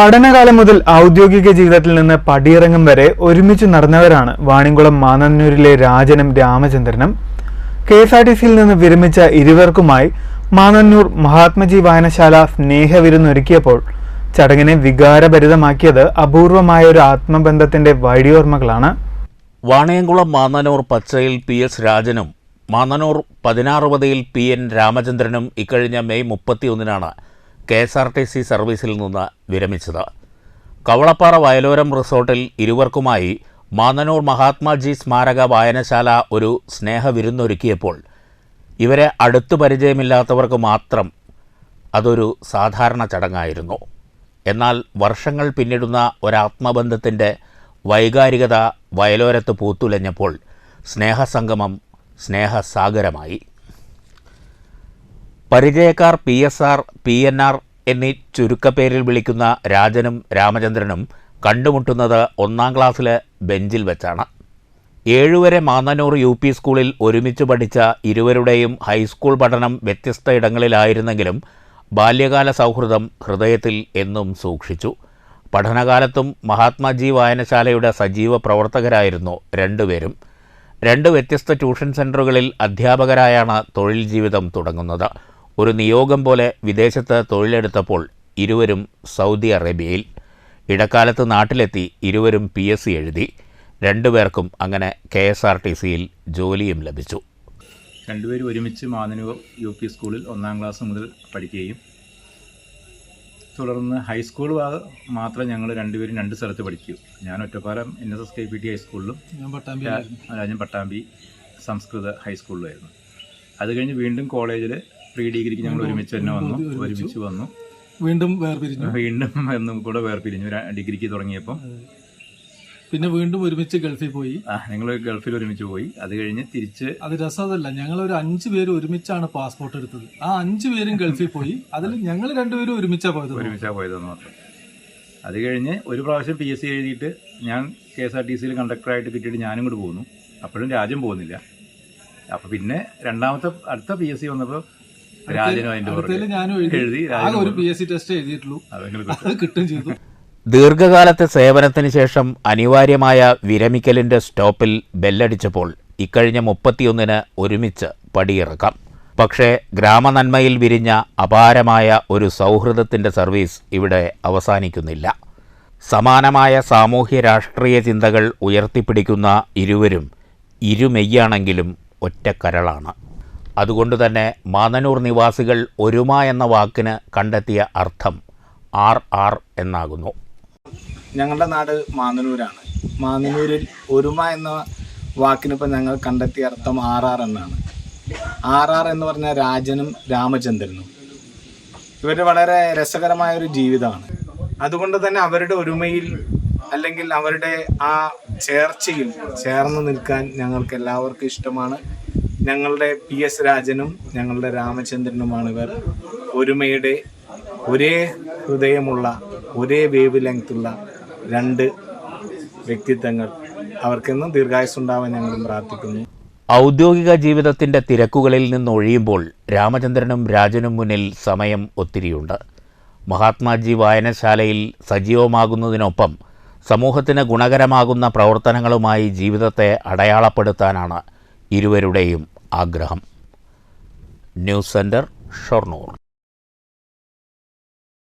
പഠനകാലം മുതൽ ഔദ്യോഗിക ജീവിതത്തിൽ നിന്ന് പടിയിറങ്ങും വരെ ഒരുമിച്ച് നടന്നവരാണ് വാണിംകുളം മാനന്നൂരിലെ രാജനും രാമചന്ദ്രനും. കെ എസ് ആർ ടി സിയിൽ നിന്ന് വിരമിച്ച ഇരുവർക്കുമായി മാനന്നൂർ മഹാത്മജി വായനശാല സ്നേഹവിരുന്നൊരുക്കിയപ്പോൾ ചടങ്ങിനെ വികാരഭരിതമാക്കിയത് അപൂർവമായ ഒരു ആത്മബന്ധത്തിന്റെ വഴിയോർമ്മകളാണ് വാണയംകുളം മാന്നനൂർ പച്ചയിൽ പി എസ് രാജനും മാന്നനൂർ പതിനാറുപതിയിൽ പി എൻ രാമചന്ദ്രനും ഇക്കഴിഞ്ഞ May മുപ്പത്തിയൊന്നിനാണ് K S R T C സർവീസിൽ നിന്ന് വിരമിച്ചത്. കവളപ്പാറ വയലോരം റിസോർട്ടിൽ ഇരുവർക്കുമായി മാന്നനൂർ മഹാത്മാജി സ്മാരക വായനശാല ഒരു സ്നേഹവിരുന്നൊരുക്കിയപ്പോൾ ഇവരെ അടുത്തു പരിചയമില്ലാത്തവർക്ക് മാത്രം അതൊരു സാധാരണ ചടങ്ങായിരുന്നു. എന്നാൽ വർഷങ്ങൾ പിന്നിടുന്ന ഒരാത്മബന്ധത്തിന്റെ വൈകാരികത വയലോരത്ത് പൂത്തുലഞ്ഞപ്പോൾ സ്നേഹസംഗമം സ്നേഹസാഗരമായി. പരിചയക്കാർ P S R P N R എന്നീ ചുരുക്കപ്പേരിൽ വിളിക്കുന്ന രാജനും രാമചന്ദ്രനും കണ്ടുമുട്ടുന്നത് ഒന്നാം ക്ലാസ്സിലെ ബെഞ്ചിൽ വെച്ചാണ്. ഏഴുവരെ മാന്നനൂർ യു പി സ്കൂളിൽ ഒരുമിച്ച് പഠിച്ച ഇരുവരുടെയും ഹൈസ്കൂൾ പഠനം വ്യത്യസ്ത ഇടങ്ങളിലായിരുന്നെങ്കിലും ബാല്യകാല സൗഹൃദം ഹൃദയത്തിൽ എന്നും സൂക്ഷിച്ചു. പഠനകാലത്തും മഹാത്മാജി വായനശാലയുടെ സജീവ പ്രവർത്തകരായിരുന്നു രണ്ടുപേരും. രണ്ട് വ്യത്യസ്ത ട്യൂഷൻ സെന്ററുകളിൽ അധ്യാപകരായാണ് തൊഴിൽ ജീവിതം തുടങ്ങുന്നത്. ഒരു നിയോഗം പോലെ വിദേശത്ത് തൊഴിലെടുത്തപ്പോൾ ഇരുവരും സൗദി അറേബ്യയിൽ. ഇടക്കാലത്ത് നാട്ടിലെത്തി ഇരുവരും പി എസ് സി എഴുതി. രണ്ടുപേർക്കും അങ്ങനെ കെ എസ് ആർ ടി സിയിൽ ജോലിയും ലഭിച്ചു. രണ്ടുപേരും ഒരുമിച്ച് മാനനൂർ യു പി സ്കൂളിൽ ഒന്നാം ക്ലാസ് മുതൽ പഠിക്കുകയും തുടർന്ന് ഹൈസ്കൂൾ ഭാഗം മാത്രം ഞങ്ങൾ രണ്ടുപേരും രണ്ട് സ്ഥലത്ത് പഠിക്കും. ഞാൻ Ottapalam N S S K P T ഹൈസ്കൂളിലും Rajan Pattambi സംസ്കൃത ഹൈസ്കൂളിലുമായിരുന്നു അത് കഴിഞ്ഞ് വീണ്ടും കോളേജിൽ പ്രീ ഡിഗ്രിക്ക് ഞങ്ങൾ ഒരുമിച്ച് തന്നെ വന്നു. ഒരുമിച്ച് വന്നു. വീണ്ടും വേർപിരിഞ്ഞു. വീണ്ടും എന്നും കൂടെ വേർപിരിഞ്ഞു. ഒരു ഡിഗ്രിക്ക് തുടങ്ങിയപ്പോൾ പിന്നെ വീണ്ടും ഒരുമിച്ച് ഗൾഫിൽ പോയി. ആ ഞങ്ങൾ ഗൾഫിൽ ഒരുമിച്ച് പോയി. അത് കഴിഞ്ഞ് തിരിച്ച് അത് രസമല്ല ഞങ്ങൾ ഒരു അഞ്ചു പേര് ഒരുമിച്ചാണ് പാസ്പോർട്ട് എടുത്തത്. ആ അഞ്ചു പേരും ഗൾഫിൽ പോയി. അതിൽ ഞങ്ങൾ രണ്ടുപേരും ഒരുമിച്ചാ പോയത് ഒരുമിച്ചാണ് പോയതെന്ന് മാത്രം. അത് കഴിഞ്ഞ് ഒരു പ്രാവശ്യം പി എസ് സി എഴുതിയിട്ട് ഞാൻ കെ എസ് ആർ ടി സിയിൽ കണ്ടക്ടറായിട്ട് കിട്ടിയിട്ട് ഞാനും കൂടി പോകുന്നു അപ്പോഴും രാജ്യം പോകുന്നില്ല. അപ്പോൾ പിന്നെ രണ്ടാമത്തെ അടുത്ത പി എസ് സി വന്നപ്പോൾ രാജനും അതിന്റെ അടുത്തതിൽ എഴുതി. എഴുതി ഒരു പി ടെസ്റ്റ് എഴുതിയിട്ടുള്ളൂ. അതെങ്കിലും കിട്ടും. ദീർഘകാലത്തെ സേവനത്തിന് ശേഷം അനിവാര്യമായ വിരമിക്കലിന്റെ സ്റ്റോപ്പിൽ ബെല്ലടിച്ചപ്പോൾ ഇക്കഴിഞ്ഞ മുപ്പത്തിയൊന്നിന് ഒരുമിച്ച് പടിയിറക്കാം. പക്ഷേ ഗ്രാമനന്മയിൽ വിരിഞ്ഞ അപാരമായ ഒരു സൗഹൃദത്തിന്റെ സർവീസ് ഇവിടെ അവസാനിക്കുന്നില്ല. സമാനമായ സാമൂഹ്യ രാഷ്ട്രീയ ചിന്തകൾ ഉയർത്തിപ്പിടിക്കുന്ന ഇരുവരും ഇരുമെയ്യാണെങ്കിലും ഒറ്റക്കരളാണ്. അതുകൊണ്ടുതന്നെ മാനനൂർ നിവാസികൾ ഒരുമ എന്ന വാക്കിന് കണ്ടെത്തിയ അർത്ഥം ആർ ആർ എന്നാകുന്നു. ഞങ്ങളുടെ നാട് മാനനൂരാണ്. മാനനൂരിൽ ഒരുമ എന്ന വാക്കിനിപ്പോൾ ഞങ്ങൾ കണ്ടെത്തിയ അർത്ഥം ആർ ആർ എന്നാണ്. ആർ ആർ എന്ന് പറഞ്ഞാൽ രാജനും രാമചന്ദ്രനും. ഇവർ വളരെ രസകരമായ ഒരു ജീവിതമാണ്. അതുകൊണ്ട് തന്നെ അവരുടെ ഒരുമയിൽ അല്ലെങ്കിൽ അവരുടെ ആ ചേർച്ചയിൽ ചേർന്ന് നിൽക്കാൻ ഞങ്ങൾക്ക് എല്ലാവർക്കും ഇഷ്ടമാണ്. ഞങ്ങളുടെ പി എസ് രാജനും ഞങ്ങളുടെ രാമചന്ദ്രനുമാണ് ഇവർ ഒരുമയുടെ ഒരേ ഹൃദയമുള്ള ഒരേ വേവ് ലെങ്ത്തുള്ള രണ്ട് വ്യക്തിത്വങ്ങൾ. അവർക്കെന്നും ദീർഘായുസുണ്ടാവാൻ ഞങ്ങളും പ്രാർത്ഥിക്കുന്നു. ഔദ്യോഗിക ജീവിതത്തിന്റെ തിരക്കുകളിൽ നിന്ന് ഒഴിയുമ്പോൾ രാമചന്ദ്രനും രാജനും മുന്നിൽ സമയം ഒത്തിരിയുണ്ട്. മഹാത്മാജി വായനശാലയിൽ സജീവമാകുന്നതിനൊപ്പം സമൂഹത്തിന് ഗുണകരമാകുന്ന പ്രവർത്തനങ്ങളുമായി ജീവിതത്തെ അടയാളപ്പെടുത്താനാണ് ഇരുവരുടെയും ആഗ്രഹം. News centre Shoranur.